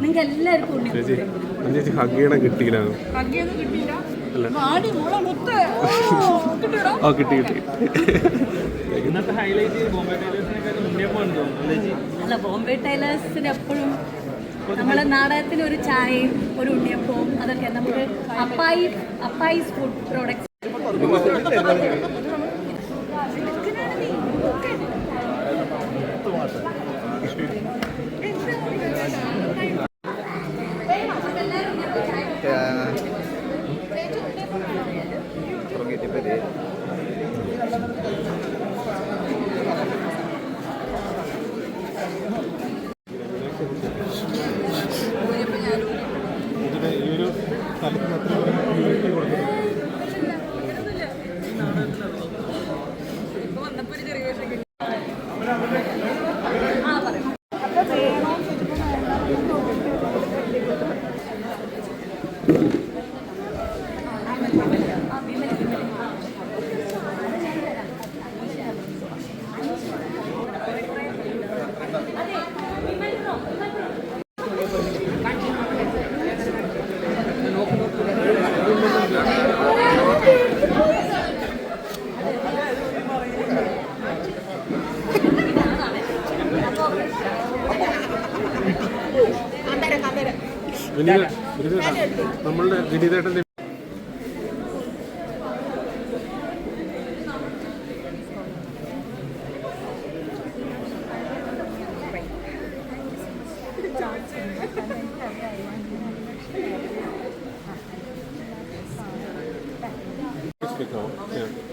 നിങ്ങൾക്ക് എല്ലാവർക്കും ചേച്ചി ചേച്ചി ഹഗ് ചെയ്യണം കിട്ടിയില്ല. ഓ, കിട്ടി കിട്ടി. അല്ല ബോംബെ ടൈലേഴ്സിന് എപ്പോഴും നമ്മളെ നാടകത്തിന് ഒരു ചായയും ഒരു ഉണ്ണിയപ്പവും അതൊക്കെ നമുക്ക് അപ്പായി അപ്പായിസ് ഫുഡ് പ്രോഡക്ട്സ് ഇതിന് ഈ ഒരു സ്ഥലത്തിന് അത്ര വിനീത നമ്മളുടെ വിനീതേട്ടന്റെ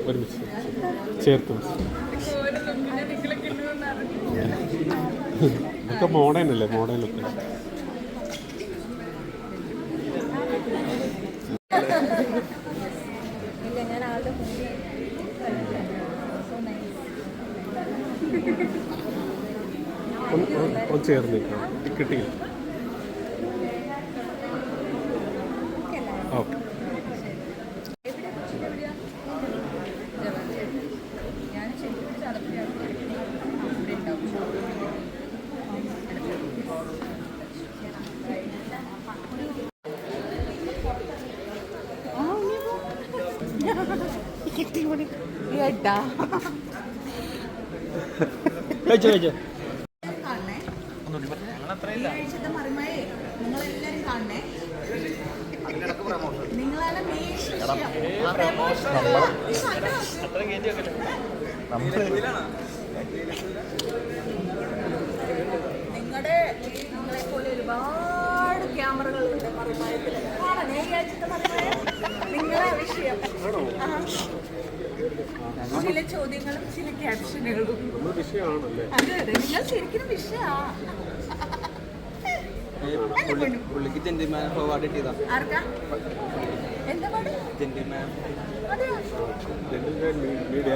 ഒരുമിച്ച് ചേർത്ത് ഇതൊക്കെ മോഡേൺ അല്ലേ? മോഡേൺ ഒന്ന് ചേർന്ന് നിൽക്കണം കിട്ടിയില്ല. ഓക്കെ. ഈ കണ്ടോ? നിങ്ങളുടെ നിങ്ങളെ പോലെ ഒരുപാട് ക്യാമറകളുണ്ട് മറിമായത്തിൽ നിങ്ങളെ വിഷയം. ചില ചോദ്യങ്ങളും ചില ക്യാപ്ഷനുകളും അതെ അതെ. നിങ്ങൾ ശരിക്കും വിഷയാ. പുള്ളിക്ക് ജെന്റിൽമാൻ അവാർഡ് കിട്ടിയതാ. ആർക്കാ? എന്താ പാട്? ജെന്റിൽമാൻ അതെയോ? മീഡിയ